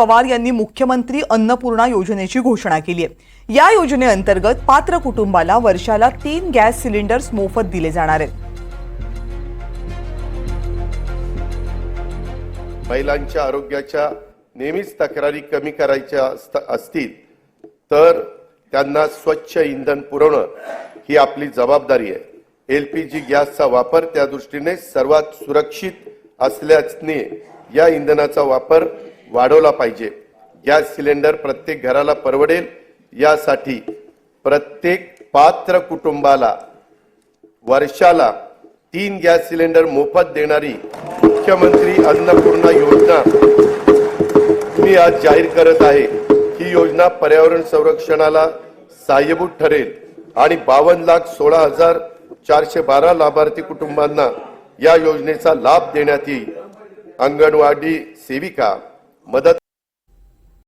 पवार यांनी मुख्यमंत्री अन्नपूर्णा योजनेची घोषणा केली आहे. या योजनेअंतर्गत पात्र कुटुंबाला वर्षाला तीन गॅस सिलेंडर्स मोफत दिले जाणार आहेत. महिलांच्या आरोग्याच्या नेहमीच तक्रारी कमी करायच्या असत- असतील तर त्यांना स्वच्छ इंधन पुरवणं ही आपली जबाबदारी आहे. एल पी जी गॅसचा वापर त्या दृष्टीने सर्वात सुरक्षित असल्याने या इंधनाचा वापर वाढवला पाहिजे. गॅस सिलेंडर प्रत्येक घराला परवडेल. यासाठी प्रत्येक पात्र कुटुंबाला वर्षाला तीन गॅस सिलेंडर मोफत देणारी मुख्यमंत्री अन्नपूर्णा योजना मी आज जाहीर करत आहे. ही योजना पर्यावरण संरक्षणाला सहाय्यभूत ठरेल आणि बावन्न लाख सोळा हजार चारशे बारा लाभार्थी कुटुंबांना या योजनेचा लाभ देण्यात येईल. अंगणवाडी सेविका મદદ